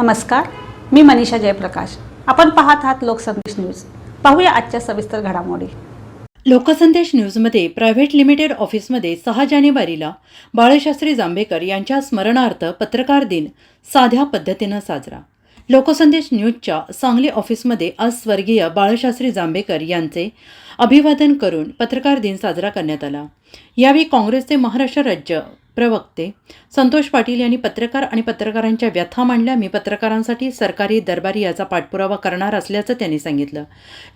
नमस्कार मी मनीषा जयप्रकाश. आपण पाहत आहात लोकसंदेश न्यूज. पाहूया आजच्या सविस्तर घडामोडी. लोकसंदेश न्यूजमध्ये प्रायव्हेट लिमिटेड ऑफिसमध्ये सहा जानेवारीला बाळशास्त्री जांभेकर यांच्या स्मरणार्थ पत्रकार दिन साध्या पद्धतीनं साजरा. लोकसंदेश न्यूजच्या सांगली ऑफिसमध्ये आज स्वर्गीय बाळशास्त्री जांभेकर यांचे अभिवादन करून पत्रकार दिन साजरा करण्यात आला. यावेळी काँग्रेसचे महाराष्ट्र राज्य प्रवक्ते संतोष पाटील यांनी पत्रकार आणि पत्रकारांच्या व्यथा मांडल्या. मी पत्रकारांसाठी सरकारी दरबारी याचा पाठपुरावा करणार असल्याचं त्यांनी सांगितलं.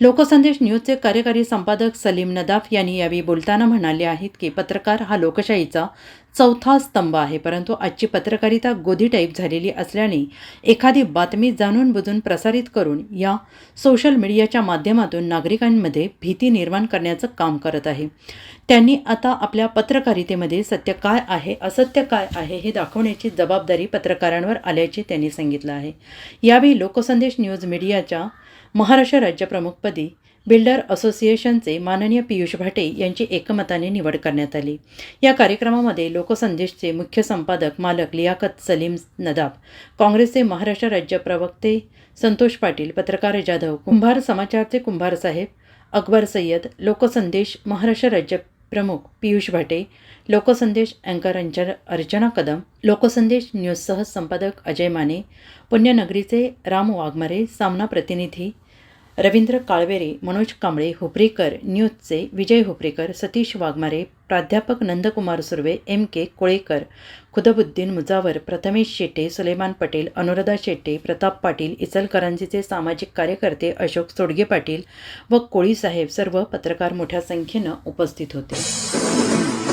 लोकसंदेश न्यूजचे कार्यकारी संपादक सलीम नदाफ यांनी यावेळी बोलताना म्हणाले आहेत की पत्रकार हा लोकशाहीचा चौथा स्तंभ आहे परंतु आजची पत्रकारिता गोधी टाईप झालेली असल्याने एखादी बातमी जाणून बुजून प्रसारित करून या सोशल मीडियाच्या माध्यमातून नागरिकांमध्ये भीती निर्माण करण्याचं काम करत आहे. त्यांनी आता आपल्या पत्रकारितेमध्ये सत्य काय आहे असत्य काय आहे हे दाखवण्याची जबाबदारी पत्रकारांवर आल्याचे त्यांनी सांगितलं आहे. यावेळी लोकसंदेश न्यूज मीडियाच्या महाराष्ट्र राज्यप्रमुखपदी बिल्डर असोसिएशनचे माननीय पियुष भाटे यांची एकमताने निवड करण्यात आली. या कार्यक्रमामध्ये लोकसंदेशचे मुख्य संपादक मालक लियाकत सलीम नदाब काँग्रेसचे महाराष्ट्र राज्य प्रवक्ते संतोष पाटील पत्रकार जाधव कुंभार समाचारचे कुंभार साहेब अकबर सय्यद लोकसंदेश महाराष्ट्र राज्य प्रमुख पियुष भाटे लोकसंदेश अँकर अर्चना कदम लोकसंदेश न्यूज संपादक अजय माने पुण्यनगरीचे राम वाघमारे सामना प्रतिनिधी रवींद्र काळवेरे मनोज कांबळे हुपरीकर न्यूजचे विजय हुपरीकर सतीश वाघमारे प्राध्यापक नंदकुमार सुर्वे एम के कोळेकर खुदबुद्दीन मुजावर प्रथमेश शेट्टे सुलेमान पटेल अनुराधा शेट्टे प्रताप पाटील इचलकरंजीचे सामाजिक कार्यकर्ते अशोक सोडगे पाटील व कोळीसाहेब सर्व पत्रकार मोठ्या संख्येनं उपस्थित होते.